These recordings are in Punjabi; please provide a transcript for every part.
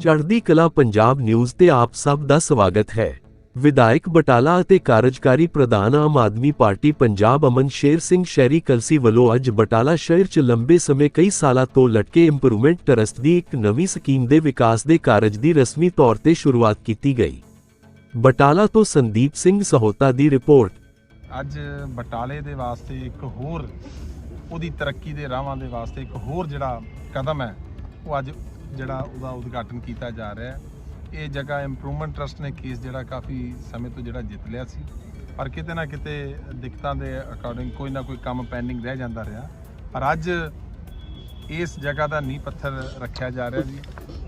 ਚੜ੍ਹਦੀ ਕਲਾ ਪੰਜਾਬ ਨਿਊਜ਼ ਤੇ ਆਪ ਸਭ ਦਾ ਸਵਾਗਤ ਹੈ। ਵਿਧਾਇਕ ਬਟਾਲਾ ਅਤੇ ਕਾਰਜਕਾਰੀ ਪ੍ਰਧਾਨ ਆਮ ਆਦਮੀ ਪਾਰਟੀ ਪੰਜਾਬ ਅਮਨ ਸ਼ੇਰ ਸਿੰਘ ਸ਼ਹਿਰੀ ਕਲਸੀ ਵੱਲੋਂ ਅੱਜ ਬਟਾਲਾ ਸ਼ਹਿਰ 'ਚ ਲੰਬੇ ਸਮੇਂ ਕਈ ਸਾਲਾਂ ਤੋਂ ਲਟਕੇ ਇੰਪਰੂਵਮੈਂਟ ਟਰਸਟ ਦੀ ਇੱਕ ਨਵੀਂ ਸਕੀਮ ਦੇ ਵਿਕਾਸ ਦੇ ਕਾਰਜ ਦੀ ਰਸਮੀ ਤੌਰ ਤੇ ਸ਼ੁਰੂਆਤ ਕੀਤੀ ਗਈ। ਬਟਾਲਾ ਤੋਂ ਸੰਦੀਪ ਸਿੰਘ ਸਹੋਤਾ ਦੀ ਰਿਪੋਰਟ। ਅੱਜ ਬਟਾਲੇ ਦੇ ਵਾਸਤੇ ਇੱਕ ਹੋਰ, ਉਹਦੀ ਤਰੱਕੀ ਦੇ ਰਾਹਾਂ ਦੇ ਵਾਸਤੇ ਇੱਕ ਹੋਰ ਜਿਹੜਾ ਕਦਮ ਹੈ, ਉਹ ਅੱਜ ਜਿਹੜਾ ਉਹਦਾ ਉਦਘਾਟਨ ਕੀਤਾ ਜਾ ਰਿਹਾ ਹੈ। ਇਹ ਜਗ੍ਹਾ ਇੰਪਰੂਵਮੈਂਟ ਟਰਸਟ ਨੇ ਕੇਸ ਜਿਹੜਾ ਕਾਫੀ ਸਮੇਂ ਤੋਂ ਜਿਹੜਾ ਜਿੱਤ ਲਿਆ ਸੀ। ਪਰ ਕਿਤੇ ਨਾ ਕਿਤੇ ਦਿੱਕਤਾਂ ਦੇ ਅਕੋਰਡਿੰਗ ਕੋਈ ਨਾ ਕੋਈ ਕੰਮ ਪੈਂਡਿੰਗ ਰਹਿ ਜਾਂਦਾ ਰਿਹਾ। ਪਰ ਅੱਜ ਇਸ ਜਗ੍ਹਾ ਦਾ ਨੀਂਹ ਪੱਥਰ ਰੱਖਿਆ ਜਾ ਰਿਹਾ ਜੀ।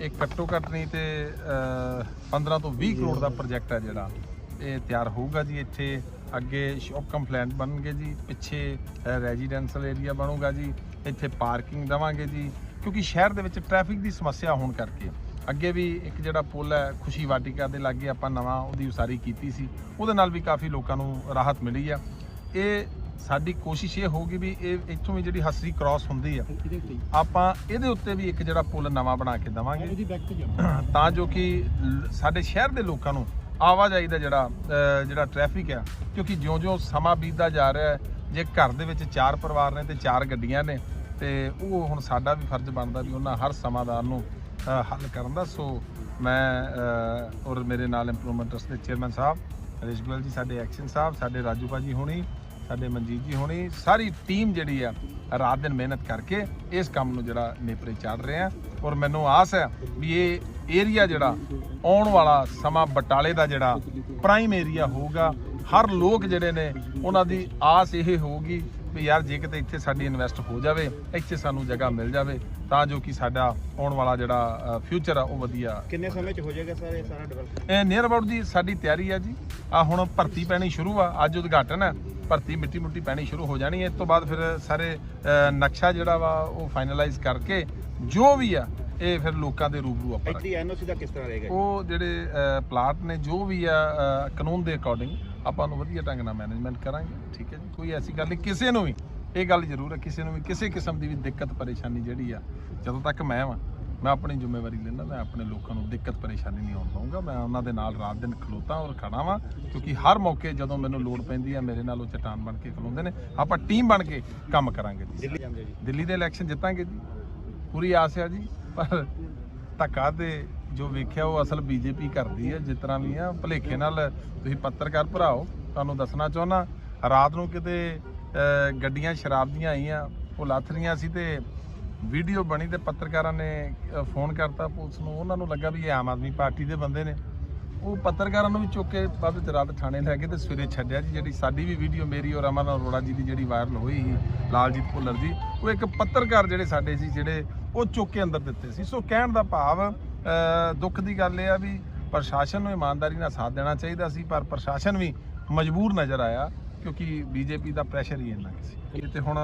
ਇਹ ਘੱਟੋ ਘੱਟ ਨਹੀਂ ਤੇ ਅਹ, 15 ਤੋਂ 20 ਕਰੋੜ ਦਾ ਪ੍ਰੋਜੈਕਟ ਹੈ ਜਿਹੜਾ। ਇਹ ਤਿਆਰ ਹੋਊਗਾ ਜੀ ਇੱਥੇ। ਅੱਗੇ ਸ਼ੌਪ ਕੰਪਲੈਂਟ ਬਣਨਗੇ ਜੀ। ਪਿੱਛੇ ਰੈਜ਼ੀਡੈਂਸ਼ੀਅਲ ਏਰੀਆ ਬਣੂਗਾ ਜੀ। ਇੱਥੇ ਪਾਰਕਿੰਗ ਦਵਾਂਗੇ ਜੀ। ਕਿਉਂਕਿ ਸ਼ਹਿਰ ਦੇ ਵਿੱਚ ਟ੍ਰੈਫਿਕ ਦੀ ਸਮੱਸਿਆ ਹੋਣ ਕਰਕੇ। ਅੱਗੇ ਵੀ ਇੱਕ ਜਿਹੜਾ ਪੁਲ ਹੈ ਖੁਸ਼ੀ ਵਾਟਿਕਾ ਦੇ ਲਾਗੇ ਆਪਾਂ ਨਵਾਂ ਉਹਦੀ ਉਸਾਰੀ ਕੀਤੀ ਸੀ। ਉਹਦੇ ਨਾਲ ਵੀ ਕਾਫੀ ਲੋਕਾਂ ਨੂੰ ਰਾਹਤ ਮਿਲੀ ਆ। ਇਹ ਸਾਡੀ ਕੋਸ਼ਿਸ਼ ਇਹ ਹੋਊਗੀ ਵੀ ਇਹ ਇੱਥੋਂ ਵੀ ਜਿਹੜੀ ਹਸਰੀ ਕ੍ਰਾਸ ਹੁੰਦੀ ਆ ਆਪਾਂ ਇਹਦੇ ਉੱਤੇ ਵੀ ਇੱਕ ਜਿਹੜਾ ਪੁਲ ਨਵਾਂ ਬਣਾ ਕੇ ਦਵਾਂਗੇ। ਤਾਂ ਜੋ ਕਿ ਸਾਡੇ ਸ਼ਹਿਰ ਦੇ ਲੋਕਾਂ ਨੂੰ ਆਵਾਜਾਈ ਦਾ ਜਿਹੜਾ ਜਿਹੜਾ ਟ੍ਰੈਫਿਕ ਆ ਕਿਉਂਕਿ ਜਿਉਂ-ਜਿਉਂ ਸਮਾਂ ਬੀਤਦਾ ਜਾ ਰਿਹਾ ਹੈ ਜੇ ਘਰ ਦੇ ਵਿੱਚ ਚਾਰ ਪਰਿਵਾਰ ਨੇ ਤੇ ਚਾਰ ਗੱਡੀਆਂ ਨੇ ਤੇ ਉਹ ਹੁਣ ਸਾਡਾ ਵੀ ਫਰਜ਼ ਬਣਦਾ ਵੀ ਉਹਨਾਂ ਹਰ ਸਮਾਧਾਨ ਨੂੰ ਹੱਲ ਕਰਨ ਦਾ। ਸੋ ਮੈਂ ਔਰ ਮੇਰੇ ਨਾਲ ਇੰਪਰੂਵਮੈਂਟ ਟਰਸਟ ਦੇ ਚੇਅਰਮੈਨ ਸਾਹਿਬ, ਹਰੀਸ਼ ਗੋਇਲ ਜੀ, ਸਾਡੇ ਐਕਸ਼ਨ ਸਾਹਿਬ, ਸਾਡੇ ਰਾਜੂ ਭਾਜੀ ਹੋਣੀ, ਸਾਡੇ ਮਨਜੀਤ ਜੀ ਹੋਣੀ, ਸਾਰੀ ਟੀਮ ਜਿਹੜੀ ਆ, ਰਾਤ ਦਿਨ ਮਿਹਨਤ ਕਰਕੇ ਇਸ ਕੰਮ ਨੂੰ ਜਿਹੜਾ ਨੇਪਰੇ ਚਾੜ ਰਹੇ ਆ। ਔਰ ਮੈਨੂੰ ਆਸ ਹੈ ਵੀ ਇਹ ਏਰੀਆ ਜਿਹੜਾ ਆਉਣ ਵਾਲਾ ਸਮਾਂ ਬਟਾਲੇ ਦਾ ਜਿਹੜਾ ਪ੍ਰਾਈਮ ਏਰੀਆ ਹੋਊਗਾ, ਹਰ ਲੋਕ ਜਿਹੜੇ ਨੇ ਉਹਨਾਂ ਦੀ ਆਸ ਇਹ ਹੋਊਗੀ ਵੀ ਯਾਰ ਜੇ ਕਿਤੇ ਇੱਥੇ ਸਾਡੀ ਇਨਵੈਸਟ ਹੋ ਜਾਵੇ ਇੱਥੇ ਸਾਨੂੰ ਜਗ੍ਹਾ ਮਿਲ ਜਾਵੇ ਤਾਂ ਜੋ ਕਿ ਸਾਡਾ ਆਉਣ ਵਾਲਾ ਜਿਹੜਾ ਫਿਊਚਰ ਆ ਉਹ ਵਧੀਆ ਕਿੰਨੇ ਸਮੇਂ ਚ ਹੋ ਜਾਏਗਾ ਸਰ ਇਹ ਸਾਰਾ ਡਿਵੈਲਪ ਇਹ ਨੀਅਰ ਅਬਾਊਟ ਦੀ ਸਾਡੀ ਤਿਆਰੀ ਹੈ ਜੀ। ਆ ਹੁਣ ਭਰਤੀ ਪੈਣੀ ਸ਼ੁਰੂ ਆ ਅੱਜ ਉਦਘਾਟਨ ਹੈ ਭਰਤੀ ਮਿੱਟੀ ਮੁੱਟੀ ਪੈਣੀ ਸ਼ੁਰੂ ਹੋ ਜਾਣੀ ਹੈ ਇਸ ਤੋਂ ਬਾਅਦ ਫਿਰ ਸਾਰੇ ਨਕਸ਼ਾ ਜਿਹੜਾ ਵਾ ਉਹ ਫਾਈਨਲਾਈਜ਼ ਕਰਕੇ ਜੋ ਵੀ ਆ ਇਹ ਫਿਰ ਲੋਕਾਂ ਦੇ ਰੂਬਰੂ ਆਪਾਂ ਇੱਥੇ ਐਨਓਸੀ ਦਾ ਕਿਸ ਤਰ੍ਹਾਂ ਰਹੇਗਾ ਉਹ ਜਿਹੜੇ ਪਲਾਟ ਨੇ ਜੋ ਵੀ ਆ ਕਾਨੂੰਨ ਦੇ ਅਕੋਰਡਿੰਗ ਆਪਾਂ ਨੂੰ ਵਧੀਆ ਢੰਗ ਨਾਲ ਮੈਨੇਜਮੈਂਟ ਕਰਾਂਗੇ ਠੀਕ ਹੈ ਜੀ? ਕੋਈ ਐਸੀ ਗੱਲ ਨਹੀਂ ਕਿਸੇ ਨੂੰ ਵੀ ਇਹ ਗੱਲ ਜ਼ਰੂਰ ਹੈ ਕਿਸੇ ਨੂੰ ਵੀ ਕਿਸੇ ਕਿਸਮ ਦੀ ਵੀ ਦਿੱਕਤ ਪਰੇਸ਼ਾਨੀ ਜਿਹੜੀ ਆ ਜਦੋਂ ਤੱਕ ਮੈਂ ਵਾਂ ਮੈਂ ਆਪਣੀ ਜ਼ਿੰਮੇਵਾਰੀ ਲੈਂਦਾ ਮੈਂ ਆਪਣੇ ਲੋਕਾਂ ਨੂੰ ਦਿੱਕਤ ਪਰੇਸ਼ਾਨੀ ਨਹੀਂ ਆਉਣ ਦਊਂਗਾ ਮੈਂ ਉਹਨਾਂ ਦੇ ਨਾਲ ਰਾਤ ਦਿਨ ਖਲੋਤਾ ਔਰ ਖੜਾ ਵਾਂ ਕਿਉਂਕਿ ਹਰ ਮੌਕੇ ਜਦੋਂ ਮੈਨੂੰ ਲੋੜ ਪੈਂਦੀ ਆ ਮੇਰੇ ਨਾਲ ਉਹ ਚਟਾਨ ਬਣ ਕੇ ਖਲੋਂਦੇ ਨੇ ਆਪਾਂ ਟੀਮ ਬਣ ਕੇ ਕੰਮ ਕਰਾਂਗੇ ਜੀ। ਦਿੱਲੀ ਜਾਂਦੇ ਜੀ। ਦਿੱਲੀ ਦੇ ਇਲੈਕਸ਼ਨ ਜਿੱਤਾਂਗੇ ਜੀ। ਪੂਰੀ ਆਸ ਹੈ ਜੀ। ਪਰ ਧੱਕਾ ਤੇ ਜੋ ਵੇਖਿਆ ਉਹ ਅਸਲ ਬੀਜੇਪੀ ਕਰਦੀ ਹੈ, ਜਿਸ ਤਰ੍ਹਾਂ ਵੀ ਆ ਭਲੇਖੇ ਨਾਲ ਤੁਸੀਂ ਪੱਤਰਕਾਰ ਭਰਾਓ, ਤੁਹਾਨੂੰ ਦੱਸਣਾ ਚਾਹੁੰਦਾ, ਰਾਤ ਨੂੰ ਕਿਤੇ ਗੱਡੀਆਂ ਸ਼ਰਾਬ ਦੀਆਂ ਆਈਆਂ, ਉਹ ਲੱਥ ਰਹੀਆਂ ਸੀ ਤੇ ਵੀਡੀਓ ਬਣੀ ਤੇ ਪੱਤਰਕਾਰਾਂ ਨੇ ਫੋਨ ਕਰਤਾ ਪੁਲਿਸ ਨੂੰ, ਉਹਨਾਂ ਨੂੰ ਲੱਗਾ ਵੀ ਇਹ ਆਮ ਆਦਮੀ ਪਾਰਟੀ ਦੇ ਬੰਦੇ ਨੇ। ਉਹ ਪੱਤਰਕਾਰਾਂ ਨੂੰ ਵੀ ਚੁੱਕ ਕੇ ਬਾਅਦ ਵਿੱਚ ਰਾਤ ਥਾਣੇ ਲੈ ਕੇ ਤੇ ਸਵੇਰੇ ਛੱਡਿਆ ਜੀ, ਜਿਹੜੀ ਸਾਡੀ ਵੀ ਵੀਡੀਓ ਮੇਰੀ ਔਰ ਅਮਨ ਅਰੋੜਾ ਜੀ ਦੀ ਜਿਹੜੀ ਵਾਇਰਲ ਹੋਈ ਸੀ, ਲਾਲਜੀਤ ਭੁੱਲਰ ਜੀ, ਉਹ ਇੱਕ ਪੱਤਰਕਾਰ ਜਿਹੜੇ ਸਾਡੇ ਸੀ, ਜਿਹੜੇ ਉਹ ਚੁੱਕ ਕੇ ਅੰਦਰ ਦਿੱਤੇ ਸੀ। ਸੋ ਕਹਿਣ ਦਾ ਭਾਵ ਦੁੱਖ ਦੀ ਗੱਲ ਇਹ ਆ ਵੀ ਪ੍ਰਸ਼ਾਸਨ ਨੂੰ ਇਮਾਨਦਾਰੀ ਨਾਲ ਸਾਥ ਦੇਣਾ ਚਾਹੀਦਾ ਸੀ, ਪਰ ਪ੍ਰਸ਼ਾਸਨ ਵੀ ਮਜਬੂਰ ਨਜ਼ਰ ਆਇਆ, ਕਿਉਂਕਿ ਬੀਜੇਪੀ ਦਾ ਪ੍ਰੈਸ਼ਰ ਹੀ ਇੰਨਾ ਕੁ ਸੀ। ਇਹ ਤੇ ਹੁਣ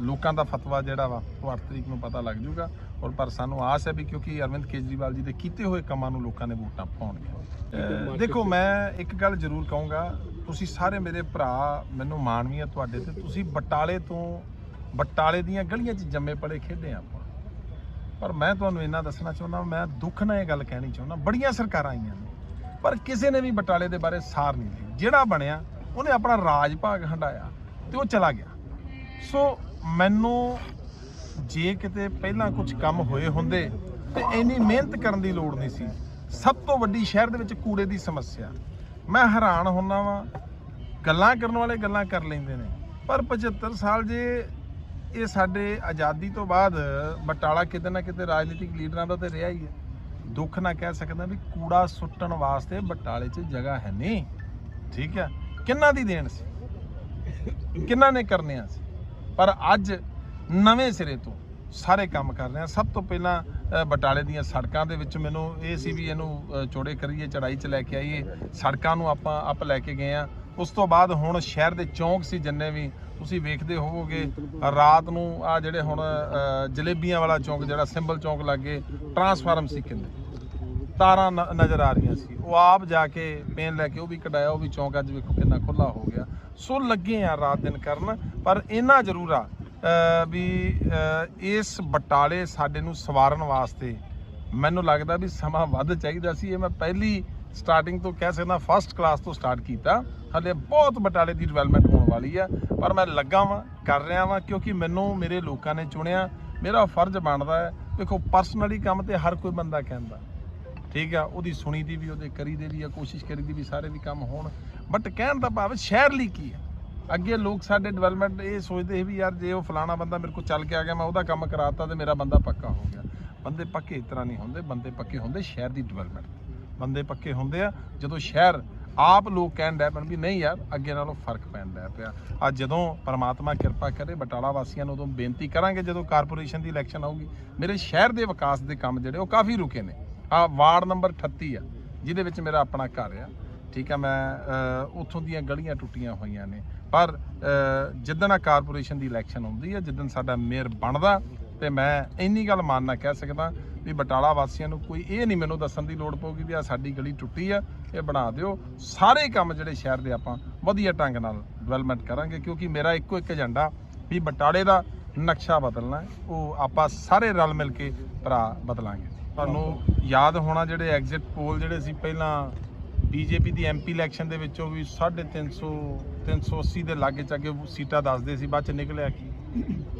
ਲੋਕਾਂ ਦਾ ਫਤਵਾ ਜਿਹੜਾ ਵਾ, ਉਹ 8 ਤਰੀਕ ਨੂੰ ਪਤਾ ਲੱਗ ਜੂਗਾ ਔਰ ਪਰ ਸਾਨੂੰ ਆਸ ਹੈ ਵੀ ਕਿਉਂਕਿ ਅਰਵਿੰਦ ਕੇਜਰੀਵਾਲ ਜੀ ਦੇ ਕੀਤੇ ਹੋਏ ਕੰਮਾਂ ਨੂੰ ਲੋਕਾਂ ਨੇ ਵੋਟਾਂ ਪਾਉਣਗੇ ਅਹ ਦੇਖੋ ਮੈਂ ਇੱਕ ਗੱਲ ਜ਼ਰੂਰ ਕਹੂੰਗਾ ਤੁਸੀਂ ਸਾਰੇ ਮੇਰੇ ਭਰਾ ਮੈਨੂੰ ਮਾਣਵੀ ਆ ਤੁਹਾਡੇ ਤੇ ਤੁਸੀਂ ਬਟਾਲੇ ਤੋਂ ਬਟਾਲੇ ਦੀਆਂ ਗਲੀਆਂ 'ਚ ਜੰਮੇ ਪੜੇ ਖੇਡੇ ਆਪਾਂ। ਪਰ ਮੈਂ ਤੁਹਾਨੂੰ ਇੰਨਾ ਦੱਸਣਾ ਚਾਹੁੰਦਾ ਮੈਂ ਦੁੱਖ ਨਾਲ ਇਹ ਗੱਲ ਕਹਿਣੀ ਚਾਹੁੰਦਾ ਬੜੀਆਂ ਸਰਕਾਰਾਂ ਆਈਆਂ ਨੇ ਪਰ ਕਿਸੇ ਨੇ ਵੀ ਬਟਾਲੇ ਦੇ ਬਾਰੇ ਸਾਰ ਨਹੀਂ ਲਈ। ਜਿਹੜਾ ਬਣਿਆ ਉਹਨੇ ਆਪਣਾ ਰਾਜ ਭਾਗ ਹੰਡਾਇਆ ਤੇ ਉਹ ਚਲਾ ਗਿਆ। ਸੋ ਮੈਨੂੰ ਜੇ ਕਿਤੇ ਪਹਿਲਾਂ ਕੁਝ ਕੰਮ ਹੋਏ ਹੁੰਦੇ ਤੇ ਇੰਨੀ ਮਿਹਨਤ ਕਰਨ ਦੀ ਲੋੜ ਨਹੀਂ ਸੀ। ਸਭ ਤੋਂ ਵੱਡੀ ਸ਼ਹਿਰ ਦੇ ਵਿੱਚ ਕੂੜੇ ਦੀ ਸਮੱਸਿਆ। ਮੈਂ ਹੈਰਾਨ ਹੁੰਨਾ ਵਾਂ, ਗੱਲਾਂ ਕਰਨ ਵਾਲੇ ਗੱਲਾਂ ਕਰ ਲੈਂਦੇ ਨੇ। ਪਰ 75 ਸਾਲ ਜੇ ਇਹ ਸਾਡੇ ਆਜ਼ਾਦੀ ਤੋਂ ਬਾਅਦ ਬਟਾਲਾ ਕਿਤੇ ਨਾ ਕਿਤੇ ਰਾਜਨੀਤਿਕ ਲੀਡਰਾਂ ਦਾ ਤੇ ਰਿਹਾ ਹੀ ਹੈ। ਦੁੱਖ ਨਾ ਕਹਿ ਸਕਦਾ ਵੀ ਕੂੜਾ ਸੁੱਟਣ ਵਾਸਤੇ ਬਟਾਲੇ 'ਚ ਜਗ੍ਹਾ ਹੈ ਨਹੀਂ। ਠੀਕ ਹੈ? ਕਿੰਨਾ ਦੀ ਦੇਣ ਸੀ? ਕਿੰਨਾ ਨੇ ਕਰਨਿਆ ਸੀ? ਪਰ ਅੱਜ ਨਵੇਂ ਸਿਰੇ ਤੋਂ ਸਾਰੇ ਕੰਮ ਕਰ ਰਹੇ ਆ ਸਭ ਤੋਂ ਪਹਿਲਾਂ ਬਟਾਲੇ ਦੀਆਂ ਸੜਕਾਂ ਦੇ ਵਿੱਚ ਮੈਨੂੰ ਇਹ ਸੀ ਵੀ ਇਹਨੂੰ ਅ, ਚੌੜੇ ਕਰੀਏ ਚੜਾਈ 'ਚ ਲੈ ਕੇ ਆਈਏ। ਸੜਕਾਂ ਨੂੰ ਆਪਾਂ ਅਪ ਲੈ ਕੇ ਗਏ ਆ ਉਸ ਤੋਂ ਬਾਅਦ ਹੁਣ ਸ਼ਹਿਰ ਦੇ ਚੌਂਕ ਸੀ ਜਿੰਨੇ ਵੀ ਤੁਸੀਂ ਵੇਖਦੇ ਹੋਵੋਗੇ ਰਾਤ ਨੂੰ ਆ ਜਿਹੜੇ ਹੁਣ ਜਲੇਬੀਆਂ ਵਾਲਾ ਚੌਂਕ ਜਿਹੜਾ ਸਿੰਬਲ ਚੌਂਕ ਲੱਗੇ ਟਰਾਂਸਫਾਰਮ ਸੀ ਕਿੰਨੇ। ਤਾਰਾਂ ਨਜ਼ਰ ਆ ਰਹੀਆਂ ਸੀ। ਉਹ ਆਪ ਜਾ ਕੇ ਪੇਨ ਲੈ ਕੇ ਉਹ ਵੀ ਕਢਾਇਆ ਉਹ ਵੀ ਚੌਂਕ ਅੱਜ ਵੇਖੋ ਕਿੰਨਾ ਖੁੱਲਾ ਹੋ ਗਿਆ। ਸੋ ਲੱਗੇ ਆ ਰਾਤ ਦਿਨ ਕਰਨ ਪਰ ਇੰਨਾ ਜ਼ਰੂਰ ਆ ਵੀ ਇਸ ਬਟਾਲੇ ਸਾਡੇ ਨੂੰ ਸਵਾਰਨ ਵਾਸਤੇ ਮੈਨੂੰ ਲੱਗਦਾ ਵੀ ਸਮਾਂ ਵੱਧ ਚਾਹੀਦਾ ਸੀ। ਇਹ ਮੈਂ ਪਹਿਲੀ ਸਟਾਰਟਿੰਗ ਤੋਂ ਕਹਿ ਸਕਦਾ ਫਸਟ ਕਲਾਸ ਤੋਂ ਸਟਾਰਟ ਕੀਤਾ। ਹਲੇ ਬਹੁਤ ਬਟਾਲੇ ਦੀ ਡਿਵੈਲਪਮੈਂਟ ਹੋਣ ਵਾਲੀ ਆ, ਪਰ ਮੈਂ ਲੱਗਾ ਵਾਂ, ਕਰ ਰਿਹਾ ਵਾਂ, ਕਿਉਂਕਿ ਮੈਨੂੰ, ਮੇਰੇ ਲੋਕਾਂ ਨੇ ਚੁਣਿਆ। ਮੇਰਾ ਫਰਜ਼ ਬਣਦਾ ਹੈ। ਦੇਖੋ ਪਰਸਨਲੀ ਕੰਮ ਤੇ ਹਰ ਕੋਈ ਬੰਦਾ ਕਹਿੰਦਾ। ਠੀਕ ਆ, ਉਹਦੀ ਸੁਣੀ ਦੀ ਵੀ, ਉਹਦੇ ਕਰੀ ਦੇ ਵੀ ਆ, ਕੋਸ਼ਿਸ਼ ਕਰੀ ਦੀ ਵੀ ਸਾਰੇ ਵੀ ਕੰਮ ਹੋਣ। ਬਟ ਕਹਿਣ ਦਾ ਭਾਵ ਸ਼ਹਿਰ ਲਈ ਕੀ ਆ? ਅੱਗੇ ਲੋਕ ਸਾਡੇ ਡਿਵੈਲਪਮੈਂਟ ਇਹ ਸੋਚਦੇ ਸੀ ਵੀ ਯਾਰ ਜੇ ਉਹ ਫਲਾਣਾ ਬੰਦਾ ਮੇਰੇ ਕੋਲ ਚੱਲ ਕੇ ਆ ਗਿਆ, ਮੈਂ ਉਹਦਾ ਕੰਮ ਕਰਾਤਾ ਤੇ ਮੇਰਾ ਬੰਦਾ ਪੱਕਾ ਹੋ ਗਿਆ। ਬੰਦੇ ਪੱਕੇ ਇਸ ਤਰ੍ਹਾਂ ਨਹੀਂ ਹੁੰਦੇ, ਬੰਦੇ ਪੱਕੇ ਹੁੰਦੇ ਸ਼ਹਿਰ ਦੀ ਡਿਵੈਲਪਮੈਂਟ ਬੰਦੇ ਪੱਕੇ ਹੁੰਦੇ ਆ ਜਦੋਂ ਸ਼ਹਿਰ ਆਪ ਲੋਕ ਕਹਿਣ ਡੈ ਪੈਣ ਵੀ ਨਹੀਂ ਯਾਰ, ਅੱਗੇ ਨਾਲੋਂ ਫ਼ਰਕ ਪੈਣ ਡੈ ਪਿਆ। ਅੱਜ ਜਦੋਂ ਪਰਮਾਤਮਾ ਕਿਰਪਾ ਕਰੇ, ਬਟਾਲਾ ਵਾਸੀਆਂ ਨੂੰ ਉਦੋਂ ਬੇਨਤੀ ਕਰਾਂਗੇ ਜਦੋਂ ਕਾਰਪੋਰੇਸ਼ਨ ਦੀ ਇਲੈਕਸ਼ਨ ਆਊਗੀ। ਮੇਰੇ ਸ਼ਹਿਰ ਦੇ ਵਿਕਾਸ ਦੇ ਕੰਮ ਜਿਹੜੇ ਉਹ ਕਾਫੀ ਰੁਕੇ ਨੇ। ਆ ਵਾਰਡ ਨੰਬਰ 38 ਆ, ਜਿਹਦੇ ਵਿੱਚ ਮੇਰਾ ਆਪਣਾ ਘਰ ਆ। ਠੀਕ ਆ, ਮੈਂ ਉੱਥੋਂ ਦੀਆਂ ਗਲੀਆਂ ਟੁੱਟੀਆਂ ਹੋਈਆਂ ਨੇ। ਪਰ ਜਿੱਦਣ ਆ ਕਾਰਪੋਰੇਸ਼ਨ ਦੀ ਇਲੈਕਸ਼ਨ ਹੁੰਦੀ ਹੈ ਜਿੱਦਣ ਸਾਡਾ ਮੇਅਰ ਬਣਦਾ, ਤੇ ਮੈਂ ਇੰਨੀ ਗੱਲ ਮੰਨਣਾ ਕਹਿ ਸਕਦਾ ਵੀ ਬਟਾਲਾ ਵਾਸੀਆਂ ਨੂੰ ਕੋਈ ਇਹ ਨਹੀਂ ਮੈਨੂੰ ਦੱਸਣ ਦੀ ਲੋੜ ਪਊਗੀ ਵੀ ਆ ਸਾਡੀ ਗਲੀ ਟੁੱਟੀ ਆ, ਇਹ ਬਣਾ ਦਿਓ। ਸਾਰੇ ਕੰਮ ਜਿਹੜੇ ਸ਼ਹਿਰ ਦੇ ਆਪਾਂ ਵਧੀਆ ਢੰਗ ਨਾਲ ਡਿਵੈਲਪਮੈਂਟ ਕਰਾਂਗੇ, ਕਿਉਂਕਿ ਮੇਰਾ ਇੱਕੋ ਇੱਕ ਏਜੰਡਾ ਵੀ ਬਟਾਲੇ ਦਾ ਨਕਸ਼ਾ ਬਦਲਣਾ ਉਹ ਆਪਾਂ ਸਾਰੇ ਰਲ ਮਿਲ ਕੇ ਭਰਾ ਬਦਲਾਂਗੇ। ਤੁਹਾਨੂੰ ਯਾਦ ਹੋਣਾ ਜਿਹੜੇ ਐਗਜ਼ਿਟ ਪੋਲ ਜਿਹੜੇ ਸੀ ਪਹਿਲਾਂ ਬੀਜੇਪੀ ਦੀ ਐਮਪੀ ਇਲੈਕਸ਼ਨ ਦੇ ਵਿੱਚੋਂ ਵੀ 350 380 ਦੇ ਲਾਗੇ ਚਾਗੇ ਸੀਟਾਂ ਦੱਸਦੇ ਸੀ ਬਾਅਦ ਚ ਨਿਕਲਿਆ ਕੀ?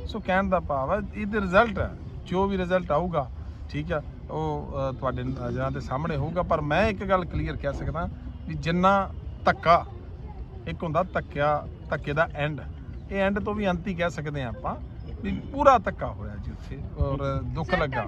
ਸੋ ਕਹਿਣ ਦਾ ਭਾਵ ਹੈ ਇਹਦੇ ਰਿਜ਼ਲਟ ਹੈ ਜੋ ਵੀ ਰਿਜ਼ਲਟ ਆਊਗਾ ਠੀਕ ਆ ਉਹ ਤੁਹਾਡੇ ਨਜ਼ਰਾਂ ਦੇ ਸਾਹਮਣੇ ਹੋਊਗਾ ਪਰ ਮੈਂ ਇੱਕ ਗੱਲ ਕਲੀਅਰ ਕਹਿ ਸਕਦਾ ਵੀ ਜਿੰਨਾ ਧੱਕਾ ਇੱਕ ਹੁੰਦਾ ਧੱਕਿਆ ਧੱਕੇ ਦਾ ਐਂਡ ਇਹ ਐਂਡ ਤੋਂ ਵੀ ਅੰਤ ਹੀ ਕਹਿ ਸਕਦੇ ਆ ਆਪਾਂ ਵੀ ਪੂਰਾ ਧੱਕਾ ਹੋਇਆ ਜੀ ਉੱਥੇ ਔਰ ਦੁੱਖ ਲੱਗਾ।